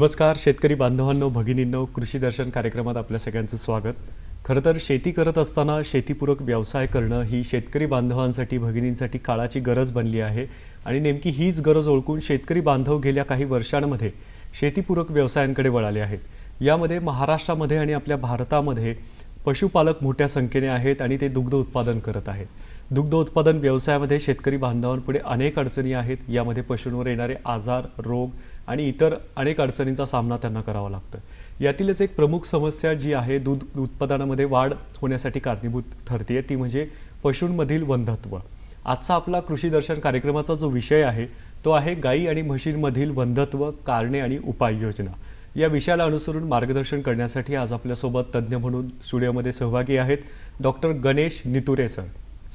नमस्कार शेतकरी बांधवांनो भगिनींनो कृषी दर्शन कार्यक्रमात आपल्या सगळ्यांचं स्वागत. खरं तर शेती करत असताना शेतीपूरक व्यवसाय करणं ही शेतकरी बांधवांसाठी भगिनींसाठी काळाची गरज बनली आहे आणि नेमकी हीच गरज ओळखून शेतकरी बांधव गेल्या काही वर्षांमध्ये शेतीपूरक व्यवसायांकडे वळाले आहेत. यामध्ये महाराष्ट्रामध्ये आणि आपल्या भारतामध्ये पशुपालक मोठ्या संख्येने आहेत आणि ते दुग्ध उत्पादन करत आहेत. दुग्ध उत्पादन व्यवसायामध्ये शेतकरी बांधवांपुढे अनेक अडचणी आहेत. यामध्ये पशूंवर येणारे आजार रोग आणि इतर अनेक अडचणींचा सामना त्यांना करावा लागतो यातीलच एक प्रमुख समस्या जी आहे दूध उत्पादनामध्ये वाढ होण्यासाठी कारणीभूत ठरते ती म्हणजे पशूंमधील वंधत्व. आजचा आपला कृषी दर्शन कार्यक्रमाचा जो विषय आहे तो आहे गायी आणि म्हशींमधील वंधत्व कारणे आणि उपाययोजना. या विषयाला अनुसरून मार्गदर्शन करण्यासाठी आज आपल्यासोबत तज्ज्ञ म्हणून स्टुडिओमध्ये सहभागी आहेत doctor Ganesh Niture sir.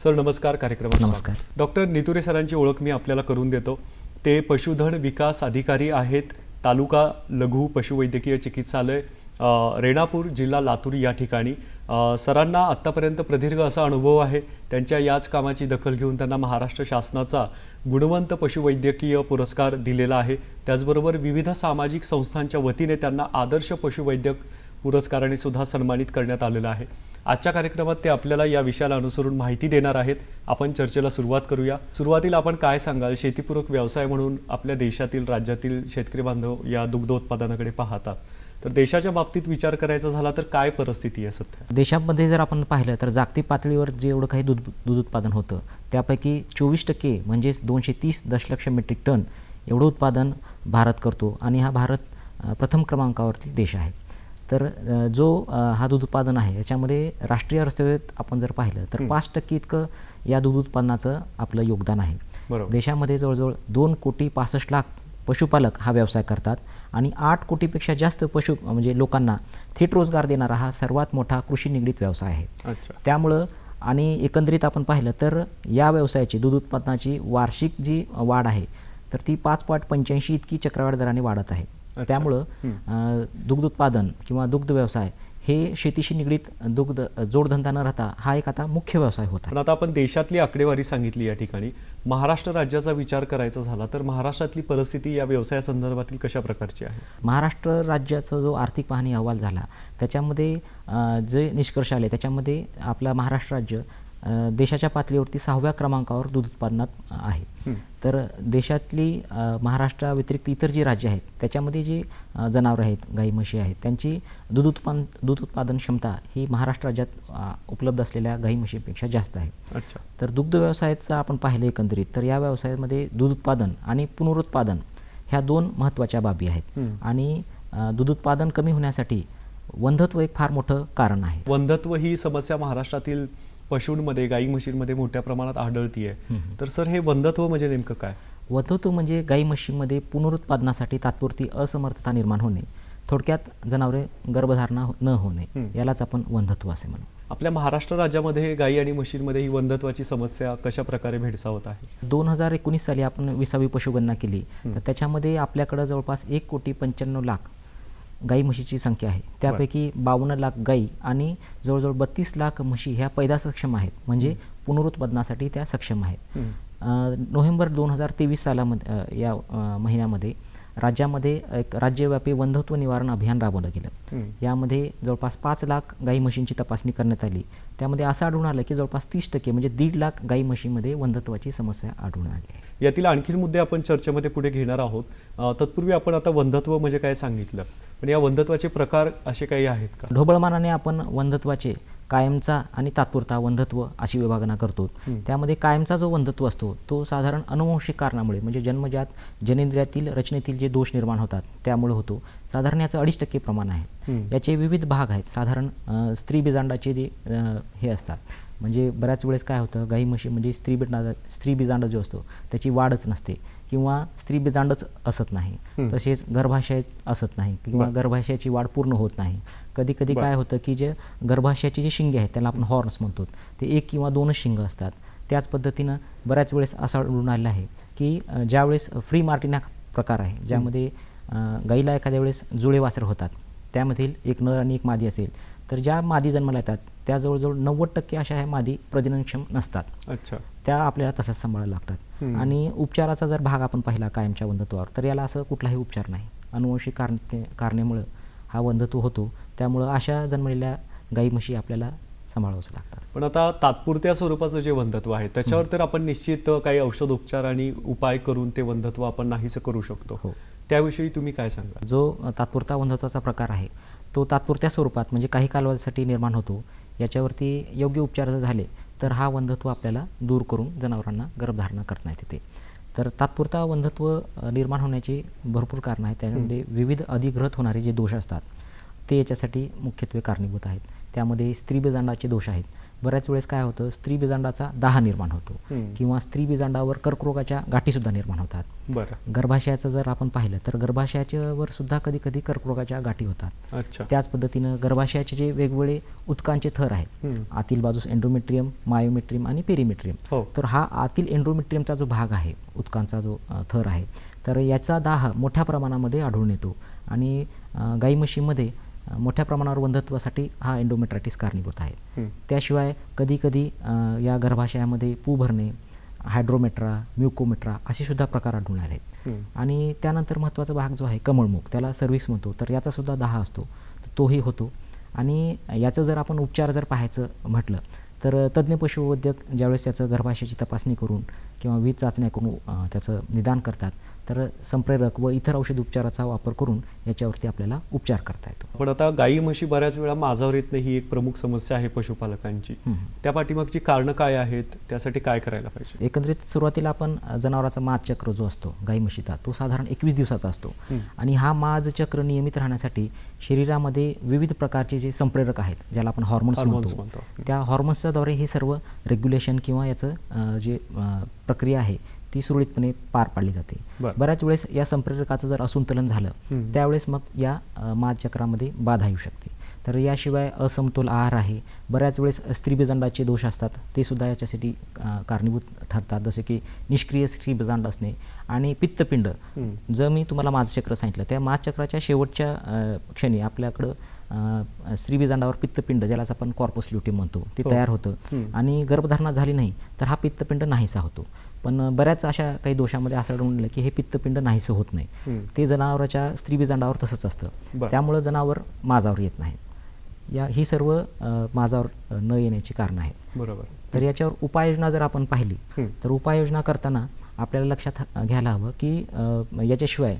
Sir नमस्कार कार्यक्रमात नमस्कार. डॉक्टर नितुरे सरांची ओळख मी आपल्याला करून देतो. ते पशुधन विकास अधिकारी आहेत तालुका लघु पशुवैद्यकीय चिकित्सालय रेणापूर जिल्हा लातूर या ठिकाणी. सरांना आत्तापर्यंत प्रदीर्घ असा अनुभव आहे. त्यांच्या याच कामाची दखल घेऊन त्यांना महाराष्ट्र शासनाचा गुणवंत पशुवैद्यकीय पुरस्कार दिलेला आहे. त्याचबरोबर विविध सामाजिक संस्थांच्या वतीने त्यांना आदर्श पशुवैद्यक पुरस्काराने सुद्धा सन्मानित करण्यात आलेलं आहे. आजच्या कार्यक्रमात ते आपल्याला या विषयाला अनुसरून माहिती देणार आहेत. आपण चर्चेला सुरुवात करूया. सुरुवातीला आपण काय सांगाल? शेतीपूरक व्यवसाय म्हणून आपल्या देशातील राज्यातील शेतकरी बांधव या दुग्ध उत्पादनाकडे पाहतात. तर देशाच्या बाबतीत विचार करायचा झाला तर काय परिस्थिती आहे सध्या? देशामध्ये जर आपण पाहिलं तर जागतिक पातळीवर जे एवढं काही दूध दूध उत्पादन होतं त्यापैकी चोवीस टक्के म्हणजेच दोनशे तीस दशलक्ष मेट्रिक टन एवढं उत्पादन भारत करतो. आणि हा भारत प्रथम क्रमांकावरती देश आहे. तर जो हा दूध उत्पादन आहे याच्यामध्ये राष्ट्रीय अर्थव्यवस्थेत आपण जर पाहिलं तर पाच टक्के इतकं या दूध उत्पादनाचं आपलं योगदान आहे. देशामध्ये जवळजवळ दोन कोटी पासष्ट लाख पशुपालक हा व्यवसाय करतात आणि आठ कोटीपेक्षा जास्त पशु म्हणजे लोकांना थेट रोजगार देणारा हा सर्वात मोठा कृषी निगडीत व्यवसाय आहे. त्यामुळं आणि एकंदरीत आपण पाहिलं तर या व्यवसायाची दूध उत्पादनाची वार्षिक जी वाढ आहे तर ती पाच पॉईंट पंच्याऐंशी इतकी चक्रवाढ दराने वाढत आहे. त्यामुळं दुग्ध उत्पादन किंवा दुग्ध व्यवसाय हे शेतीशी निगडीत दुग्ध जोडधंदा न राहता हा एक आता मुख्य व्यवसाय होत पण आता आपण देशातली आकडेवारी सांगितली या ठिकाणी. महाराष्ट्र राज्याचा विचार करायचा झाला तर महाराष्ट्रातली परिस्थिती या व्यवसायासंदर्भातील कशा प्रकारची आहे? महाराष्ट्र राज्याचा जो आर्थिक पाहणी अहवाल झाला त्याच्यामध्ये जे निष्कर्ष आले त्याच्यामध्ये आपला महाराष्ट्र राज्य देशाच्या पातळीवरती सहाव्या क्रमांकावर दूध उत्पादनात आहे. तर देशातली महाराष्ट्राव्यतिरिक्त इतर जी राज्य आहेत त्याच्यामध्ये जी जनावरं आहेत गाई म्हशी आहेत त्यांची दूध उत्पादन दूध उत्पादन क्षमता ही महाराष्ट्र राज्यात उपलब्ध असलेल्या गाई म्हशीपेक्षा जास्त आहे. अच्छा. तर दुग्ध व्यवसायाचं आपण पाहिलं एकंदरीत तर या व्यवसायामध्ये दूध उत्पादन आणि पुनरुत्पादन ह्या दोन महत्त्वाच्या बाबी आहेत. आणि दूध उत्पादन कमी होण्यासाठी वंधत्व एक फार मोठं कारण आहे. वंधत्व ही समस्या महाराष्ट्रातील पशूंमध्ये गाई म्हशींमध्ये मोठ्या प्रमाणात आढळतीये. तर सर हे वंधत्व म्हणजे नेमकं काय? वंधत्व म्हणजे गाई म्हशीमध्ये पुनरुत्पादनासाठी तात्पुरती असमर्थता निर्माण होणे थोडक्यात जनावरे गर्भधारणा हो- न होणे यालाच आपण वंधत्व असे म्हणू. आपल्या महाराष्ट्र राज्यामध्ये गाई आणि म्हशींमध्ये ही वंधत्वाची समस्या कशा प्रकारे भेडसावत आहे? दोन हजार एकोणीस साली आपण विसावी पशुगणना केली तर त्याच्यामध्ये आपल्याकडं जवळपास एक कोटी पंच्याण्णव लाख गाई म्हशीची संख्या आहे. त्यापैकी बावन्न लाख गाई आणि जवळजवळ बत्तीस लाख म्हशी ह्या पैदा सक्षम आहेत. म्हणजे पुनरुत्पादनासाठी त्या सक्षम आहेत. नोव्हेंबर दोन हजार तेवीस सालामध्ये या महिन्यामध्ये राज्यामध्ये एक राज्यव्यापी वंधत्व निवारण अभियान राबवलं गेलं. यामध्ये जवळपास पाच लाख गाई म्हशींची तपासणी करण्यात आली. त्यामध्ये असं आढळून आलं की जवळपास तीस टक्के म्हणजे दीड लाख गाई म्हशीमध्ये वंधत्वाची समस्या आढळून आली. यातील आणखीन मुद्दे आपण चर्चेमध्ये पुढे घेणार आहोत. तत्पूर्वी आपण आता वंधत्व म्हणजे काय सांगितलं? पण या वंधत्वाचे प्रकार असे काही आहेत का? ढोबळमानाने आपण वंधत्वाचे कायमचा आणि तात्पुरता वंधत्व अशी विभागना करतो. त्यामध्ये कायमचा जो वंधत्व असतो तो साधारण अनुवंशिक कारणामुळे म्हणजे जन्मजात जनेंद्रियातील रचनेतील जे दोष निर्माण होतात त्यामुळे होतो. साधारण याचं अडीच टक्के प्रमाण आहे. याचे विविध भाग आहेत. साधारण स्त्री बीजांडाचे जे हे असतात. म्हणजे बऱ्याच वेळेस काय होतं गाई म्हशी म्हणजे स्त्री बिजांड स्त्री बिजांड जो असतो त्याची वाढच नसते किंवा स्त्री बिजांडच असत नाही. तसेच गर्भाशयच असत नाही किंवा. गर्भाशयाची वाढ पूर्ण होत नाही कधी कधी. काय होतं की जे गर्भाशयाची जी शिंगे आहेत त्याला आपण हॉर्न्स म्हणतो ते एक किंवा दोनच शिंग असतात त्याच पद्धतीनं बऱ्याच वेळेस असं आढळून आलेलं आहे की ज्यावेळेस फ्री मार्टिन हा प्रकार आहे ज्यामध्ये गाईला एखाद्या वेळेस जुळे वासर होतात त्यामधील एक नर आणि एक मादी असेल तर ज्या मादी जन्माला येतात त्या जवळजवळ नव्वद टक्के अशा ह्या मादी प्रजननक्षम नसतात. अच्छा. त्या आपल्याला तसंच सांभाळायला लागतात. आणि उपचाराचा जर भाग आपण पाहिला कायमच्या वंधत्वावर तर याला असं कुठलाही उपचार नाही. अनुवंशिक कारणे कारणामुळं हा वंधत्व होतो. त्यामुळं अशा जन्मलेल्या गाई म्हशी आपल्याला सांभाळावंच लागतात. पण आता तात्पुरत्या स्वरूपाचं जे वंधत्व आहे त्याच्यावर तर आपण निश्चित काही औषध उपचार आणि उपाय करून ते वंधत्व आपण नाहीसं करू शकतो. हो. त्याविषयी तुम्ही काय सांगा जो तात्पुरता वंधत्वाचा प्रकार आहे तो तात्पुरत्या स्वरूपात म्हणजे काही कालावधीसाठी निर्माण होतो याच्यावरती योग्य उपचार जर झाले तर हा वंधत्व आपल्याला दूर करून जनावरांना गर्भधारणा करण्यात येते तर तात्पुरता वंधत्व निर्माण होण्याची भरपूर कारणं आहेत. त्यामध्ये विविध अधिग्रहित होणारे जे दोष असतात ते याच्यासाठी मुख्यत्वे कारणीभूत आहेत. त्यामध्ये स्त्री बीजांडाचे दोष आहेत बऱ्याच वेळेस काय होतं स्त्री बीजांडाचा दाह निर्माण होतो. किंवा स्त्री बीजांडावर कर्करोगाच्या गाठीसुद्धा निर्माण होतात गर्भाशयाचं जर आपण पाहिलं तर गर्भाशयाच्यावर सुद्धा कधी कधी कर्करोगाच्या गाठी होतात त्याच पद्धतीनं गर्भाशयाचे जे वेगवेगळे उत्कांचे थर आहेत. आतील बाजूस एंड्रोमेट्रियम मायोमेट्रियम आणि पेरिमेट्रियम हो. तर हा आतील एंड्रोमेट्रियमचा जो भाग आहे उत्कांचा जो थर आहे तर याचा दाह मोठ्या प्रमाणामध्ये आढळून येतो आणि गाई म्हशीमध्ये मोठ्या प्रमाणावर वंधत्वासाठी हा एंडोमेट्रायटिस कारणीभूत आहे. त्याशिवाय कधी कधी या गर्भाशयामध्ये पू भरणे हायड्रोमेट्रा म्युकोमेट्रा असे सुद्धा प्रकार आढळून आले. आणि त्यानंतर महत्त्वाचा भाग जो आहे कमळमुख. त्याला सर्व्हिस म्हणतो. तर याचा सुद्धा दहा असतो. तर तोही होतो. आणि याचं जर आपण उपचार जर पाहायचं म्हटलं तर तज्ज्ञ पशुवैद्यक ज्यावेळेस याचं गर्भाशयाची तपासणी करून किंवा वीज चाचण्या करून त्याचं निदान करतात तर संप्रेरक व इतर औषध उपचाराचा वापर करून याच्यावरती आपल्याला उपचार करता येतो पण आता गाई म्हशी बऱ्याच वेळा माझावर येत नाही ही एक प्रमुख समस्या आहे पशुपालकांची. त्या पाठीमागची कारणं काय आहेत त्यासाठी काय करायला पाहिजे एकंदरीत सुरुवातीला आपण जनावराचा माज चक्र जो असतो गाई म्हशीचा तो साधारण एकवीस दिवसाचा असतो. आणि हा माज चक्र नियमित राहण्यासाठी शरीरामध्ये विविध प्रकारचे जे संप्रेरक आहेत ज्याला आपण हॉर्मोन्स म्हणतो. त्या हॉर्मोन्सच्या द्वारे हे सर्व रेग्युलेशन किंवा याचं जे प्रक्रिया आहे ती सुरळीतपणे पार पाडली जाते. बऱ्याच वेळेस या संप्रेरकाचं जर असंतुलन झालं. त्यावेळेस मग या अ, माज चक्रामध्ये बाधा येऊ शकते तर याशिवाय असमतोल आहार आहे बऱ्याच वेळेस स्त्रीबीजांडाचे दोष असतात ते सुद्धा याच्यासाठी कारणीभूत ठरतात जसे की निष्क्रिय स्त्रीबीजांड असणे आणि पित्तपिंड. जर मी तुम्हाला माजचक्र सांगितलं त्या माजचक्राच्या शेवटच्या क्षणी आपल्याकडं अ, स्त्रीबीजांडावर पित्तपिंड ज्यालाच आपण कॉर्पस ल्युटिम म्हणतो ते हो. तयार होतं. आणि गर्भधारणा झाली नाही तर हा पित्तपिंड नाहीसा होतो पण बऱ्याच अशा काही दोषामध्ये असं आढळून की हे पित्तपिंड नाहीसं होत नाही. ते जनावराच्या स्त्रीबीजांडावर तसंच असतं. त्यामुळं जनावर माझावर येत नाही या ही सर्व माझावर न येण्याची कारणं आहेत बरोबर तर याच्यावर उपाययोजना जर आपण पाहिली. तर उपाययोजना करताना आपल्याला लक्षात घ्यायला हवं की याच्याशिवाय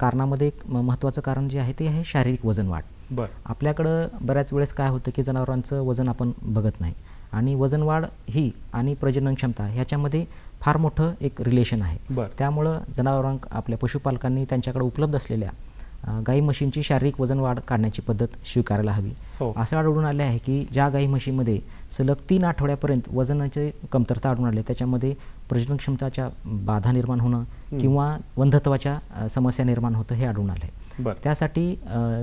कारणामध्ये एक महत्त्वाचं कारण जे आहे ते आहे शारीरिक वजन वाढ बरं. आपल्याकडं बऱ्याच वेळेस काय होतं की जनावरांचं वजन आपण बघत नाही. आणि वजन वाढ ही आणि प्रजनन क्षमता ह्याच्यामध्ये फार मोठं एक रिलेशन आहे. बरं. त्यामुळं जनावरां आपल्या पशुपालकांनी त्यांच्याकडे उपलब्ध असलेल्या गाई म्हशींची शारीरिक वजन वाढ काढण्याची पद्धत स्वीकारायला हवी. हो. असं आढळून आले आहे की ज्या गाई म्हशीमध्ये सलग तीन आठवड्यापर्यंत वजनाचे कमतरता आढळून आले त्याच्यामध्ये प्रजनन क्षमताच्या बाधा निर्माण होणं किंवा वंधत्वाच्या समस्या निर्माण होतं हे आढळून आलं आहे. त्यासाठी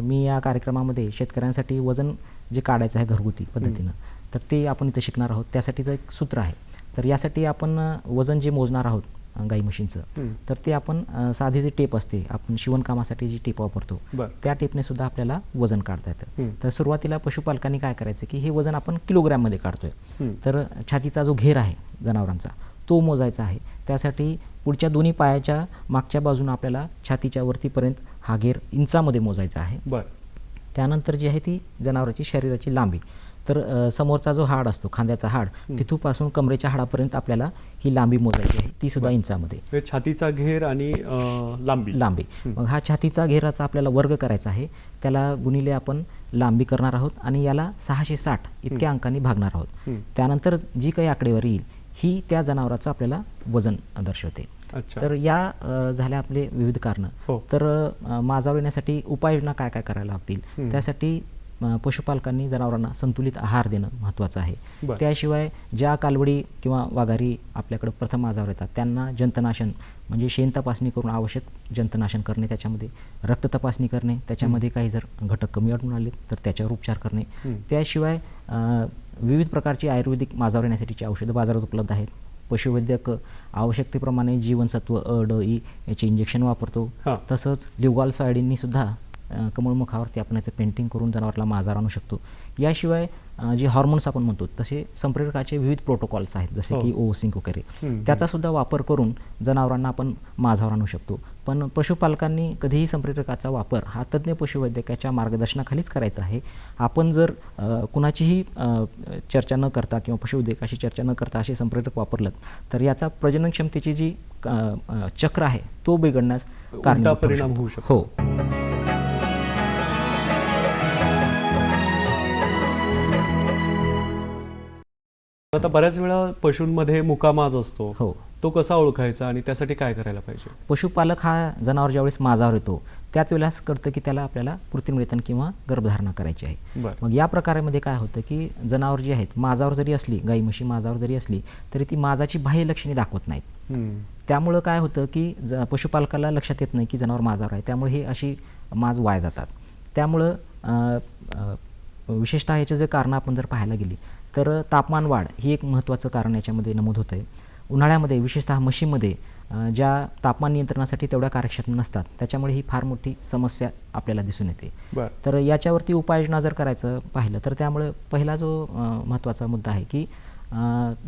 मी या कार्यक्रमामध्ये शेतकऱ्यांसाठी वजन जे काढायचं आहे घरगुती पद्धतीनं तर ते आपण इथं शिकणार आहोत. त्यासाठीचं एक सूत्र आहे. तर यासाठी आपण वजन जे मोजणार आहोत गाई म्हशींचं हं. तर ते आपण साधी जी टेप असते आपण शिवणकामासाठी जी टेप वापरतो. त्या टेपने सुद्धा आपल्याला वजन काढता येतं. तर सुरुवातीला पशुपालकांनी काय करायचं की हे वजन आपण किलोग्रॅममध्ये काढतोय. तर छातीचा जो घेर आहे जनावरांचा तो मोजायचा आहे त्यासाठी पुढच्या दोन्ही पायाच्या मागच्या बाजूने आपल्याला छातीच्या वरतीपर्यंत हा घेर इंचामध्ये मोजायचा आहे बरं त्यानंतर जी आहे ती जनावराची शरीराची लांबी तर समोरचा जो हाड असतो खांद्याचा हाड तिथूपासून कमरेच्या हाडापर्यंत आपल्याला ही लांबी मोजायची आहे. ती सुद्धा इंचामध्ये. छातीचा घेर आणि लांबी. लांबी. मग हा छातीचा घेराचा आपल्याला वर्ग करायचा आहे. त्याला गुणिले आपण लांबी करणार आहोत आणि याला सहाशे साठ इतक्या अंकांनी भागणार आहोत. त्यानंतर जी काही आकडेवारी येईल ही त्या जनावराचं आपल्याला वजन दर्शवते. तर या झाल्या आपले विविध कारणं. हो. तर अ, माझावर येण्यासाठी उपाययोजना काय काय करायला लागतील. त्यासाठी पशुपालकांनी जनावरांना संतुलित आहार देणं महत्त्वाचं आहे. त्याशिवाय ज्या कालवडी किंवा वाघारी आपल्याकडे प्रथम आजावर येतात त्यांना जंतनाशन म्हणजे शेण तपासणी करून आवश्यक जंतनाशन करणे त्याच्यामध्ये रक्त तपासणी करणे त्याच्यामध्ये काही जर घटक कमी आढळून आले तर त्याच्यावर उपचार करणे. त्याशिवाय विविध प्रकारची आयुर्वेदिक माजावर येण्यासाठीची औषधं बाजारात उपलब्ध आहेत पशुवैद्यक आवश्यकतेप्रमाणे जीवनसत्व अ ड ई याचे इंजेक्शन वापरतो. तसंच लिवगाल सायडींनी सुद्धा कमळमुखावरती आपण याचं पेंटिंग करून जनावराला माजार आणू शकतो याशिवाय जे हॉर्मोन्स आपण म्हणतो तसे संप्रेरकाचे विविध प्रोटोकॉल्स आहेत जसे हो. की ओ सिंक वगैरे त्याचा सुद्धा वापर करून जनावरांना आपण माझावर आणू शकतो पण पशुपालकांनी कधीही संप्रेरकाचा वापर हा तज्ज्ञ पशुवैद्यकाच्या मार्गदर्शनाखालीच करायचा आहे आपण जर कुणाचीही चर्चा न करता किंवा पशुवैद्यकाशी चर्चा न करता असे संप्रेरक वापरलं तर याचा प्रजनन क्षमतेची जी चक्र आहे तो बिघडण्यास ठरू परिणाम. होऊ शकतो. हो आता बऱ्याच वेळा पशूंमध्ये मुकामाज असतो. हो. तो कसा ओळखायचा आणि त्यासाठी काय करायला पाहिजे? पशुपालक हा जनावर ज्यावेळेस माझावर येतो त्याच वेळेस कळतं की त्याला आपल्याला कृत्रिम वेतन किंवा गर्भधारणा करायची आहे. मग या प्रकारामध्ये काय होतं की जनावर जी आहेत माझावर जरी असली गाई म्हशी माझावर जरी असली तरी ती माझाची बाह्य लक्षणे दाखवत नाहीत. त्यामुळं काय होतं की ज पशुपालकाला लक्षात येत नाही की जनावर माझावर आहे. त्यामुळे ही अशी माज वाया जातात. त्यामुळं विशेषतः याचे जे कारणं आपण जर पाहायला गेली तर तापमान वाढ ही एक महत्त्वाचं कारण याच्यामध्ये नमूद होतं आहे उन्हाळ्यामध्ये विशेषतः म्हशीमध्ये ज्या तापमान नियंत्रणासाठी तेवढ्या कार्यक्षम नसतात त्याच्यामुळे ही फार मोठी समस्या आपल्याला दिसून येते. तर याच्यावरती उपाययोजना जर करायचं पाहिलं तर त्यामुळे पहिला जो महत्त्वाचा मुद्दा आहे की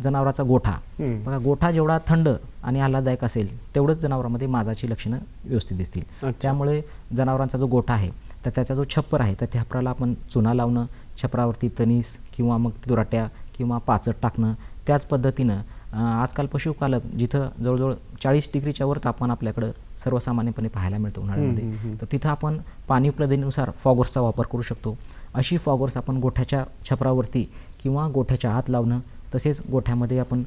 जनावराचा गोठा. बघा गोठा जेवढा थंड आणि आल्हाददायक असेल तेवढंच जनावरांमध्ये माझाची लक्षणं व्यवस्थित दिसतील. त्यामुळे जनावरांचा जो गोठा आहे तर त्याचा जो छप्पर आहे त्या छपराला आपण चुना लावणं छपरावरती तनीस किंवा मग दुराट्या किंवा पाचट टाकणं त्याच पद्धतीनं आजकाल पशुपालक जिथं जवळजवळ चाळीस डिग्रीच्या वर तापमान आपल्याकडं सर्वसामान्यपणे पाहायला मिळतं उन्हाळ्यामध्ये. तर तिथं आपण पाणी उपलब्धतेनुसार फॉगर्सचा वापर करू शकतो. अशी फॉगर्स आपण गोठ्याच्या छपरावरती किंवा गोठ्याच्या आत लावणं तसेच गोठ्यामध्ये आपण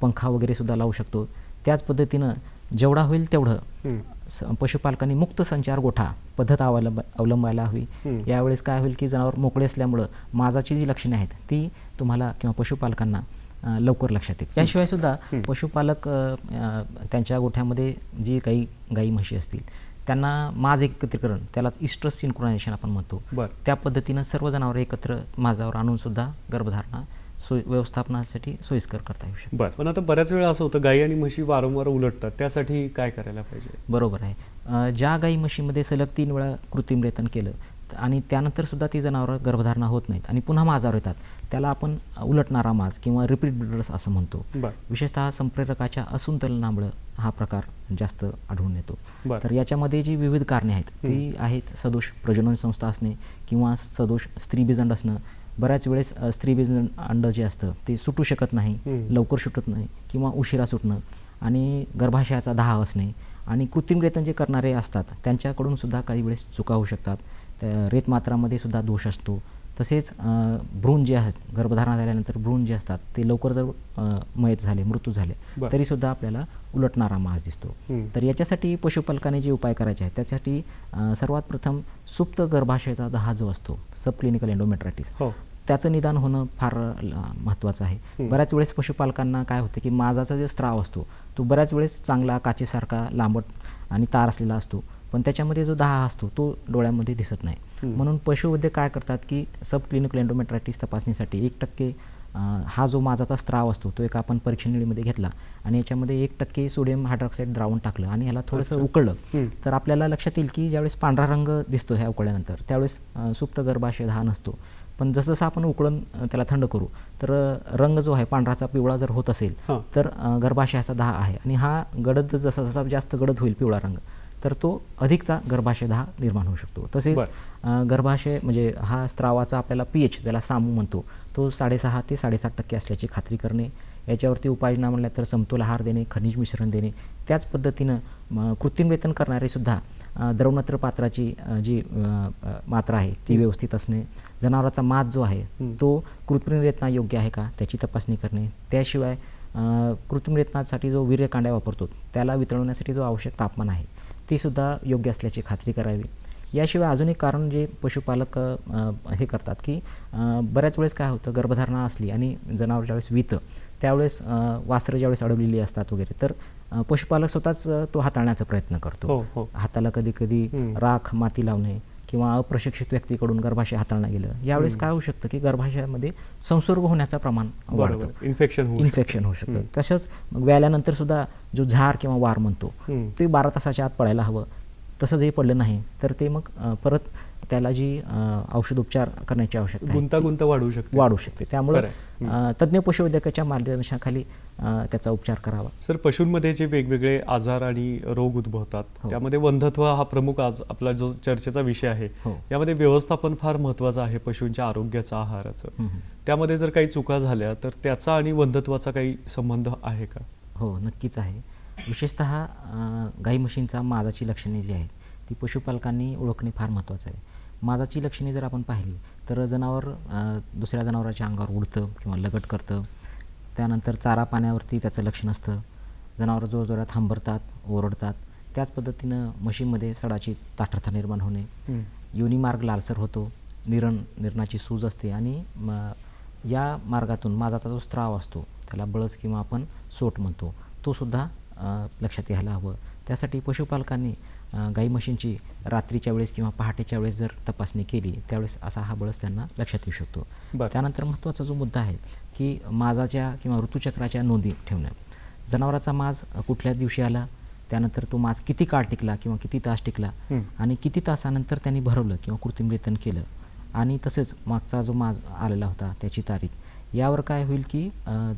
पंखा वगैरे सुद्धा लावू शकतो. त्याच पद्धतीनं जेवढा होईल तेवढं पशुपालकांनी मुक्त संचार गोठा पद्धत अवलंब अवलंबायला हवी. यावेळेस काय होईल की जनावर मोकळे असल्यामुळं माझाची जी लक्षणे आहेत ती तुम्हाला किंवा पशुपालकांना लवकर लक्षात येईल. याशिवाय सुद्धा पशुपालक त्यांच्या गोठ्यामध्ये जी काही गाई म्हशी असतील त्यांना माज एकत्रीकरण त्यालाच इस्ट्रस सिंक्रोनायझेशन आपण म्हणतो. त्या पद्धतीनं सर्व जनावरं एकत्र माझावर आणून सुद्धा गर्भधारणा सोय व्यवस्थापनासाठी सोयीस्कर करता येऊ शकते. बर. पण आता बऱ्याच वेळा असं होतं गाई आणि म्हशी वारंवार उलटतात. त्यासाठी काय करायला पाहिजे? बरोबर आहे. ज्या गाई म्हशीमध्ये सलग तीन वेळा कृत्रिम रेतन केलं आणि त्यानंतर सुद्धा ती जनावरं गर्भधारणा होत नाहीत आणि पुन्हा माझावर येतात त्याला आपण उलटणारा माज किंवा रिपीट ब्रिडर्स असं म्हणतो. विशेषतः संप्रेरकाच्या असंतुलनामुळं हा प्रकार जास्त आढळून येतो. तर याच्यामध्ये जी विविध कारणे आहेत ती आहेत सदोष प्रजनन संस्था असणे किंवा सदोष स्त्रीबीजंड असणं बऱ्याच वेळेस अ, स्त्रीबीजंड अंड जे असतं ते सुटू शकत नाही. लवकर सुटत नाही किंवा उशिरा सुटणं आणि गर्भाशयाचा दाह असणे आणि कृत्रिम रेतन जे करणारे असतात त्यांच्याकडून सुद्धा काही वेळेस चुका होऊ शकतात त्या रेतमात्रामध्ये सुद्धा दोष असतो तसेच भ्रूण जे आहेत गर्भधारणा झाल्यानंतर भ्रूण जे असतात ते लवकर जर मयत झाले मृत्यू झाले. तरीसुद्धा आपल्याला उलटणारा मास दिसतो. तर याच्यासाठी पशुपालकाने जे उपाय करायचे आहेत त्यासाठी सर्वात प्रथम सुप्त गर्भाशयाचा दहा जो असतो सबक्लिनिकल एंडोमेट्रायटिस हो. त्याचं निदान होणं फार महत्त्वाचं आहे. बऱ्याच वेळेस पशुपालकांना काय होतं की माझाचा जो स्त्राव असतो तो बऱ्याच वेळेस चांगला काचेसारखा लांबट आणि तार असलेला असतो. पण त्याच्यामध्ये जो दहा असतो तो डोळ्यामध्ये दिसत नाही. म्हणून पशुवैद्य काय करतात की सब क्लिनिकल एंडोमेट्रायटिस तपासणीसाठी एक टक्के हा जो माझाचा स्त्राव असतो तो एक आपण परीक्षण निळीमध्ये घेतला आणि याच्यामध्ये एक टक्के सोडियम हायड्रॉक्साईड द्रावण टाकलं आणि ह्याला थोडंसं उकळलं. तर आपल्याला लक्षात येईल की ज्यावेळेस पांढरा रंग दिसतो ह्या उकळल्यानंतर त्यावेळेस सुप्त गर्भाशय हा नसतो. पण जसं जसं आपण उकळून त्याला थंड करू तर रंग जो आहे पांढराचा पिवळा जर होत असेल. तर गर्भाशयाचा दहा आहे आणि हा गडद जसा जसा जास्त गडद होईल पिवळा रंग तर तो अधिकचा गर्भाशय दहा निर्माण होऊ शकतो. तसेच गर्भाशय म्हणजे हा स्त्रावाचा आपल्याला पी एच ज्याला सामू म्हणतो तो साडेसहा ते साडेसात टक्के असल्याची खात्री करणे याच्यावरती उपाययोजना म्हणल्या तर समतोल आहार देणे खनिज मिश्रण देणे त्याच पद्धतीनं कृत्रिम वेतन करणारे सुद्धा अ, द्रवनत्र पात्राची जी मात्रा आहे ती व्यवस्थित असणे जनावराचा मात जो आहे तो कृत्रिम वेतना योग्य आहे का त्याची तपासणी करणे त्याशिवाय कृत्रिम वेतनासाठी जो वीर्यकांड्या वापरतो त्याला वितळवण्यासाठी जो आवश्यक तापमान आहे ते सुद्धा योग्य असल्याची खात्री करावी याशिवाय अजून एक कारण जे पशुपालक हे करतात की बऱ्याच वेळेस काय होतं गर्भधारणा असली आणि जनावर ज्यावेळेस वितं त्यावेळेस वासरं ज्यावेळेस अडवलेली असतात वगैरे तर पशुपालक स्वतःच तो हाताळण्याचा प्रयत्न करतो हो, हो. हाताला कधी कधी. राख माती लावणे किंवा अप्रशिक्षित व्यक्तीकडून गर्भाशय हाताळणं गेलं यावेळेस काय होऊ शकतं की गर्भाशयामध्ये संसर्ग होण्याचं प्रमाण वाढतं. इन्फेक्शन होऊ इन्फेक्शन होऊ शकतं. तसंच मग व्याल्यानंतर सुद्धा जो झार किंवा वार म्हणतो. ते बारा तासाच्या आत पडायला हवं. तसं जरी पडलं नाही तर ते मग परत त्याला जी अ, औषधोपचार करण्याची आवश्यकता आहे गुंतागुंत वाढू शकते. वाढू शकते. त्यामुळे तज्ज्ञ पशुवैद्यकाच्या मार्गदर्शनाखाली त्याचा उपचार करावा. सर पशूंमध्ये जे वेगवेगळे आजार आणि रोग उद्भवतात हो. त्यामध्ये वंधत्व हा प्रमुख आज आपला जो चर्चेचा विषय आहे हो. यामध्ये व्यवस्थापन फार महत्वाचं आहे पशूंच्या आरोग्याचं आहाराचं. त्यामध्ये जर काही चुका झाल्या तर त्याचा आणि वंधत्वाचा काही संबंध आहे का? हो नक्कीच आहे. विशेषत गाई म्हशींचा माजाची लक्षणे जी आहेत ती पशुपालकांनी ओळखणे फार महत्त्वाचं आहे. माजाची लक्षणे जर आपण पाहिली तर जनावर दुसऱ्या जनावराच्या अंगावर उडतं किंवा लगट करतं. त्यानंतर चारा पाण्यावरती त्याचं लक्ष नसतं जनावर जोरजोरात थांबरतात ओरडतात. त्याच पद्धतीनं म्हशीमध्ये सडाची ताठरता निर्माण होणे. हम्म. योनिमार्ग लालसर होतो. निरण निर्णाची सूज असते आणि म, या मार्गातून माझाचा जो स्त्राव असतो त्याला बळस किंवा आपण सोट म्हणतो. तो सुद्धा लक्षात यायला हवं त्यासाठी पशुपालकांनी गाई म्हशींची रात्रीच्या वेळेस किंवा पहाटेच्या वेळेस जर तपासणी केली त्यावेळेस असा हा बळस त्यांना लक्षात येऊ शकतो. त्यानंतर महत्त्वाचा जो मुद्दा आहे की माझाच्या किंवा ऋतुचक्राच्या नोंदी ठेवणं जनावराचा माज कुठल्या दिवशी आला त्यानंतर तो माज किती काळ टिकला किंवा किती तास टिकला. आणि किती तासानंतर त्यांनी भरवलं किंवा कृत्रिम रेतन केलं आणि तसेच मागचा जो माज आलेला होता त्याची तारीख यावर काय होईल की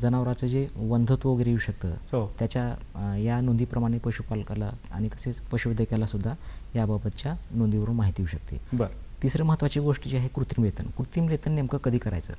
जनावराचं जे वंधत्व वगैरे येऊ शकतं हो. त्याच्या या नोंदीप्रमाणे पशुपालकाला आणि तसेच पशुवैद्यकाला सुद्धा याबाबतच्या नोंदीवरून माहिती येऊ शकते. बर. तिसरं महत्त्वाची गोष्ट जी आहे कृत्रिम रेतन कृत्रिम रेतन नेमकं कधी करायचं?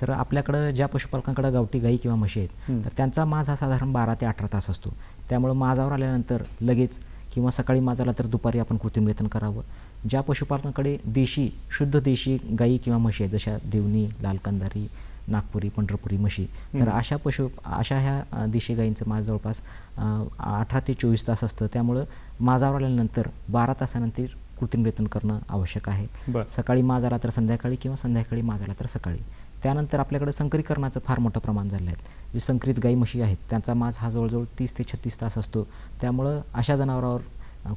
तर आपल्याकडं ज्या पशुपालकांकडे गावठी गाई किंवा म्हशी आहेत. तर त्यांचा माज हा साधारण बारा ते अठरा तास असतो. त्यामुळं माजावर आल्यानंतर लगेच किंवा सकाळी माज आला तर दुपारी आपण कृत्रिम रेतन करावं. ज्या पशुपालकांकडे देशी शुद्ध देशी गाई किंवा म्हशी आहेत जशा देवणी लालकंदारी नागपुरी पंढरपुरी म्हशी. तर अशा पशु अशा ह्या देशी गाईंचं माज जवळपास अठरा ते चोवीस तास असतं. त्यामुळं माजावर आल्यानंतर बारा तासानंतर कृत्रिम रेतन करणं आवश्यक आहे. सकाळी माज आला तर संध्याकाळी किंवा संध्याकाळी माज आला तर सकाळी. त्यानंतर आपल्याकडे संकरीकरणाचं फार मोठं प्रमाण झालं आहे. जे संकरित गाई म्हशी आहेत त्यांचा माज हा जवळजवळ तीस ते छत्तीस तास असतो. त्यामुळं अशा जनावरावर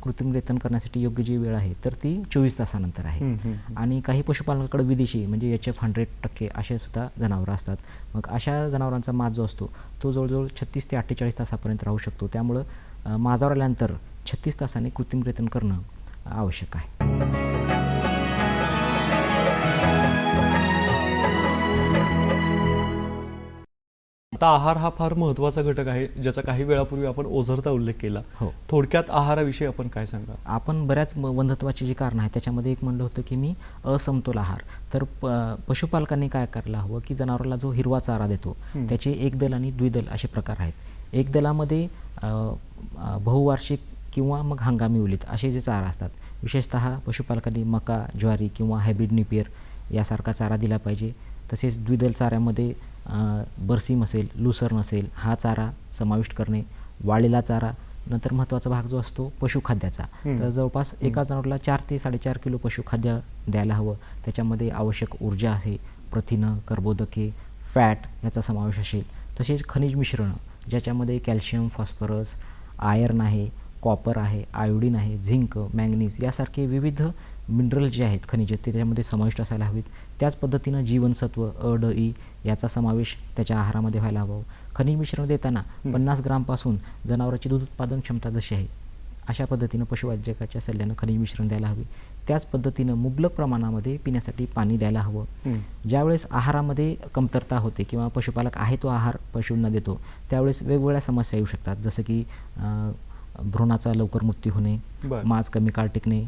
कृत्रिम रेतन करण्यासाठी योग्य जी वेळ आहे तर ती चोवीस तासानंतर आहे. आणि काही पशुपालकांकडे विदेशी म्हणजे एच एफ हंड्रेड टक्के असे सुद्धा जनावरं असतात. मग अशा जनावरांचा माज जो असतो तो जवळजवळ छत्तीस ते अठ्ठेचाळीस तासापर्यंत राहू शकतो. त्यामुळं माजावर आल्यानंतर छत्तीस तासाने कृत्रिम रेतन करणं आवश्यक आहे. आता आहार हा फार महत्त्वाचा घटक आहे ज्याचा काही वेळापूर्वी आपण ओझरता उल्लेख केला. हो. थोडक्यात आहाराविषयी आपण काय सांगा आपण बऱ्याच वंधत्वाची जी कारणं आहेत त्याच्यामध्ये एक म्हणलं होतं की मी असमतोल आहार. तर प पशुपालकांनी काय करायला हवं की जनावराला जो हिरवा चारा देतो. त्याचे एकदल आणि द्विदल असे प्रकार आहेत. एकदलामध्ये अ, अ, बहुवार्षिक किंवा मग हंगामी उलीत असे जे चारा असतात विशेषतः पशुपालकांनी मका ज्वारी किंवा हायब्रिड निपियर यासारखा चारा दिला पाहिजे. तसेच द्विदल चाऱ्यामध्ये बरसीम असेल लुसर्न असेल हा चारा समाविष्ट करणे वाळलेला चारा नंतर महत्त्वाचा भाग जो असतो पशुखाद्याचा. तर जवळपास एका जनावराला चार ते साडेचार किलो पशुखाद्य द्यायला हवं. त्याच्यामध्ये आवश्यक ऊर्जा आहे प्रथिनं कर्बोदके फॅट याचा समावेश असेल. तसेच खनिज मिश्रणं ज्याच्यामध्ये कॅल्शियम फॉस्फरस आयर्न आहे कॉपर आहे आयोडीन आहे झिंक मॅंगनीज यासारखे विविध मिनरल जे आहेत खनिज ते त्याच्यामध्ये समाविष्ट असायला हवीत. त्याच पद्धतीनं जीवनसत्व अ ड ई याचा समावेश त्याच्या आहारामध्ये व्हायला हवा. खनिज मिश्रण देताना पन्नास ग्रामपासून जनावरांची दूध उत्पादन क्षमता जशी आहे अशा पद्धतीनं पशुवैद्यकाच्या सल्ल्यानं खनिज मिश्रण द्यायला हवे. त्याच पद्धतीनं मुबलक प्रमाणामध्ये पिण्यासाठी पाणी द्यायला हवं. ज्यावेळेस आहारामध्ये कमतरता होते किंवा पशुपालक आहे तो आहार पशूंना देतो त्यावेळेस वेगवेगळ्या समस्या येऊ शकतात. जसं की भ्रूणाचा लवकर मृत्यू होणे. मांस कमी काळ टिकणे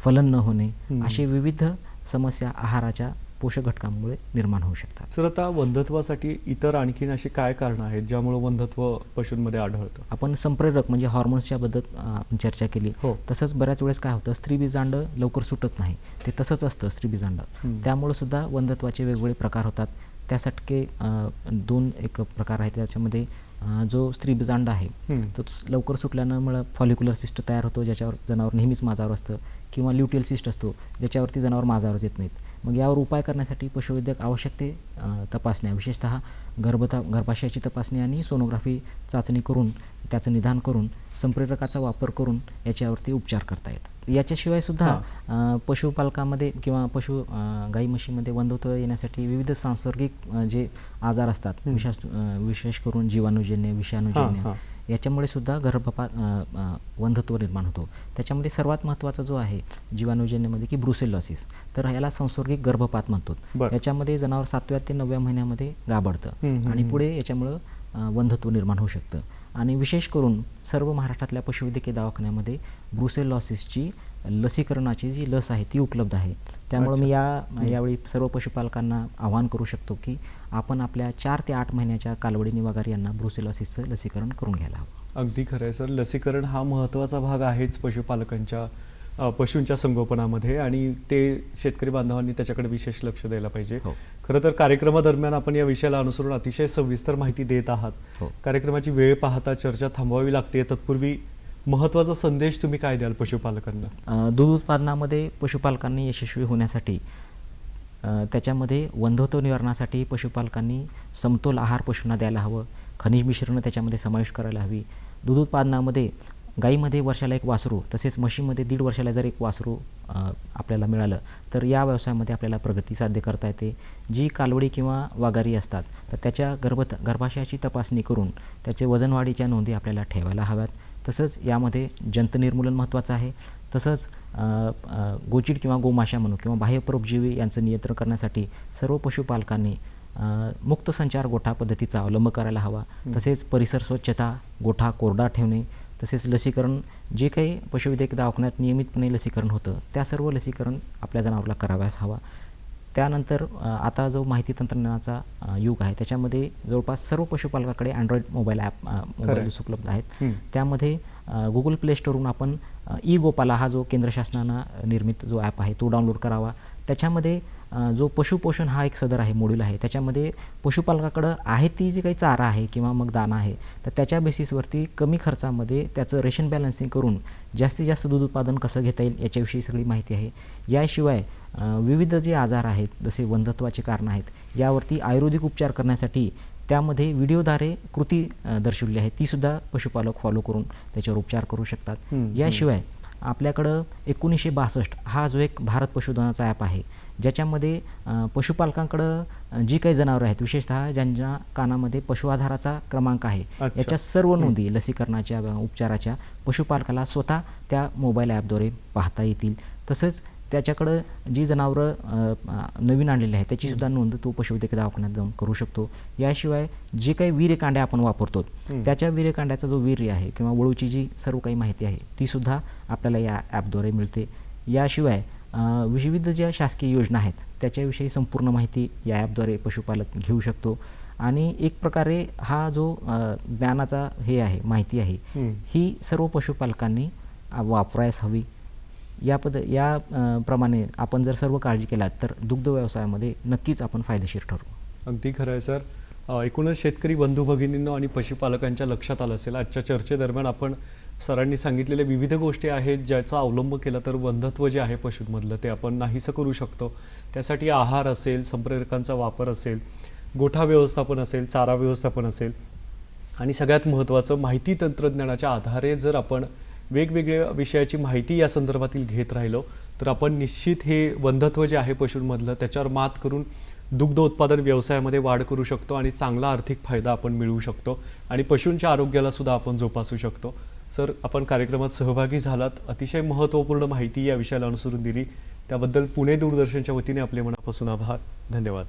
फलन न होणे. असे विविध समस्या आहाराच्या पोषक घटकांमुळे निर्माण होऊ शकतात सर आता वंधत्वासाठी इतर आणखीन अशी काय कारणं आहेत ज्यामुळे वंधत्व पशूंमध्ये आढळतं आपण संप्रेरक म्हणजे हॉर्मोन्सच्या बद्दल आपण चर्चा केली हो. तसंच बऱ्याच वेळेस काय होतं स्त्री बीजांड लवकर सुटत नाही ते तसंच असतं स्त्री बीजांड. त्यामुळे सुद्धा वंधत्वाचे वेगवेगळे प्रकार होतात त्यासाठी दोन एक प्रकार आहेत त्याच्यामध्ये जो स्त्रीबीजांड आहे हं. तो लवकर सुटल्यामुळं फॉलिक्युलर सिस्ट तयार होतो ज्याच्यावर जनावर नेहमीच माझावर असतं किंवा ल्युटियल सिस्ट असतो ज्याच्यावरती जनावर माझावर येत नाहीत मग यावर उपाय करण्यासाठी पशुवैद्यक आवश्यक ते तपासण्या विशेषतः गर्भता गर्भाशयाची तपासणी आणि सोनोग्राफी चाचणी करून त्याचं निदान करून संप्रेरकाचा वापर करून याच्यावरती उपचार करता येतात याच्याशिवाय सुद्धा पशुपालकामध्ये किंवा पशु गाई म्हशीमध्ये वंधत्व येण्यासाठी विविध सांसर्गिक जे आजार असतात. विशेष विशेष करून जीवाणूजन्य विषाणूजन्य. याच्यामुळे सुद्धा गर्भपात वंधत्व निर्माण होतो त्याच्यामध्ये सर्वात महत्त्वाचा जो आहे जीवाणूजन्यमध्ये की ब्रुसेलॉसिस तर याला संसर्गिक गर्भपात म्हणतो. याच्यामध्ये जनावर सातव्या ते नवव्या महिन्यामध्ये गाबडतं हं, आणि. पुढे याच्यामुळं वंधत्व निर्माण होऊ शकतं आणि विशेष करून सर्व महाराष्ट्रातल्या पशुवैद्यकीय दवाखान्यामध्ये ब्रुसेलॉसिसची लसीकरणाची जी लस आहे ती उपलब्ध आहे. त्यामुळे मी या यावेळी सर्व पशुपालकांना आवाहन करू शकतो की आपण आपल्या चार ते आठ महिन्याच्या कालवडी निवागार यांना ब्रुसेलॉसिसचं लसीकरण करून घ्यायला हवं. अगदी खरं आहे सर. लसीकरण हा महत्त्वाचा भाग आहेच पशुपालकांच्या पशूंच्या संगोपनामध्ये आणि ते शेतकरी बांधवांनी त्याच्याकडे विशेष लक्ष द्यायला पाहिजे. हो. खरं तर कार्यक्रमादरम्यान आपण या विषयाला अनुसरून अतिशय सविस्तर माहिती देत आहात. हो. कार्यक्रमाची वेळ पाहता चर्चा थांबवावी लागते. तत्पूर्वी महत्त्वाचा संदेश तुम्ही काय द्याल पशुपालकांना? दूध उत्पादनामध्ये पशुपालकांनी यशस्वी होण्यासाठी त्याच्यामध्ये वंधत्व निवारणासाठी पशुपालकांनी समतोल आहार पशूंना द्यायला हवं. खनिज मिश्रणं त्याच्यामध्ये समावेश करायला हवी. दूध उत्पादनामध्ये गाईमध्ये वर्षाला एक वासरू तसेच म्हशीमध्ये दीड वर्षाला जर एक वासरू आपल्याला मिळालं तर या व्यवसायामध्ये आपल्याला प्रगती साध्य करता येते. जी कालवडी किंवा वाघारी असतात तर त्याच्या गर्भ गर्भाशयाची तपासणी करून त्याचे वजनवाढीच्या नोंदी आपल्याला ठेवायला हव्यात. तसंच यामध्ये जंत निर्मूलन महत्त्वाचं आहे. तसंच गोचिड किंवा गोमाशा म्हणू किंवा बाह्य परोपजीवी यांचं नियंत्रण करण्यासाठी सर्व पशुपालकांनी मुक्त संचार गोठा पद्धतीचा अवलंब करायला हवा. तसेच परिसर स्वच्छता गोठा कोरडा ठेवणे तसेच लसीकरण जे काही पशुवैद्यक दवाखान्यात नियमितपणे लसीकरण होतं त्या सर्व लसीकरण आपल्या जनावराला कराव्यास हवा. त्यानंतर आता जो माहिती तंत्रज्ञानाचा युग आहे त्याच्यामध्ये जवळपास सर्व पशुपालकाकडे अँड्रॉइड मोबाईल ॲप मोबाईल्स उपलब्ध आहेत. त्यामध्ये गुगल प्ले स्टोरवरून आपण ई गोपाला हा जो केंद्र शासनानं निर्मित जो ॲप आहे तो डाउनलोड करावा. त्याच्यामध्ये जो पशुपोषण हा एक सदर आहे मॉड्यूल आहे. त्याच्यामध्ये पशुपालकाकडं आहे ती जी काही चारा आहे किंवा मग दाना आहे तर त्याच्या बेसिसवरती कमी खर्चामध्ये त्याचं रेशन बॅलन्सिंग करून जास्तीत जास्त दूध उत्पादन कसं घेता येईल याच्याविषयी सगळी माहिती आहे. याशिवाय विविध जे आजार आहेत जसे वंधत्वाचे कारणं आहेत यावरती आयुर्वेदिक उपचार करण्यासाठी त्यामध्ये व्हिडिओद्वारे कृती दर्शवली आहे. तीसुद्धा पशुपालक फॉलो करून त्याच्यावर उपचार करू शकतात. याशिवाय आपल्याकडं एकोणीसशे बासष्ट हा जो एक भारत पशुधनाचा ॲप आहे ज्याच्यामध्ये पशुपालकांकडं जी काही जनावरं आहेत विशेषतः ज्यांच्या कानामध्ये पशु आधाराचा क्रमांक आहे. याच्या सर्व नोंदी लसीकरणाच्या उपचाराच्या पशुपालकाला स्वतः त्या मोबाईल ॲपद्वारे पाहता येतील तसंच त्याच्याकडं जी जनावरं नवीन आणलेली आहेत त्याची सुद्धा नोंद तो पशुवैद्यकीय दवाखान्यात जाऊन करू शकतो. याशिवाय जे काही वीर्यकांड्या आपण वापरतो. त्याच्या वीर्यकांड्याचा जो वीर्य आहे किंवा वळूची जी सर्व काही माहिती आहे ती सुद्धा आपल्याला या ॲपद्वारे मिळते. याशिवाय विविध ज्या शासकीय योजना आहेत त्याच्याविषयी संपूर्ण माहिती या ॲपद्वारे पशुपालक घेऊ शकतो. आणि एक प्रकारे हा जो ज्ञानाचा हे आहे माहिती आहे हं. सर्व पशुपालकांनी वापरायस हवी. या पद या प्रमाणे आपण जर सर्व काळजी केल्यात तर दुग्ध व्यवसायामध्ये नक्कीच आपण फायदेशीर ठरू अगदी खरं आहे सर एकूणच शेतकरी बंधू भगिनींना आणि पशुपालकांच्या लक्षात आलं असेल आजच्या चर्चेदरम्यान आपण सरांनी सांगितलेल्या विविध गोष्टी आहेत ज्याचा अवलंब केला तर बंधत्व जे आहे पशूंमधलं ते आपण नाहीसं करू शकतो. त्यासाठी आहार असेल संप्रेरकांचा वापर असेल गोठा व्यवस्थापन असेल चारा व्यवस्थापन असेल. आणि सगळ्यात महत्त्वाचं माहिती तंत्रज्ञानाच्या आधारे जर आपण वेगवेगळ्या विषयाची माहिती या संदर्भातील घेत राहिलो. तर आपण निश्चित हे बंधत्व जे आहे पशूंमधलं त्याच्यावर मात करून दुग्ध उत्पादन व्यवसायामध्ये वाढ करू शकतो आणि चांगला आर्थिक फायदा आपण मिळवू शकतो आणि पशूंच्या आरोग्याला सुद्धा आपण जोपासू शकतो. सर आपण कार्यक्रमात सहभागी झालात. अतिशय महत्त्वपूर्ण माहिती या विषयाला अनुसरून दिली. त्याबद्दल पुणे दूरदर्शनच्या वतीने आपले मनापासून आभार. धन्यवाद.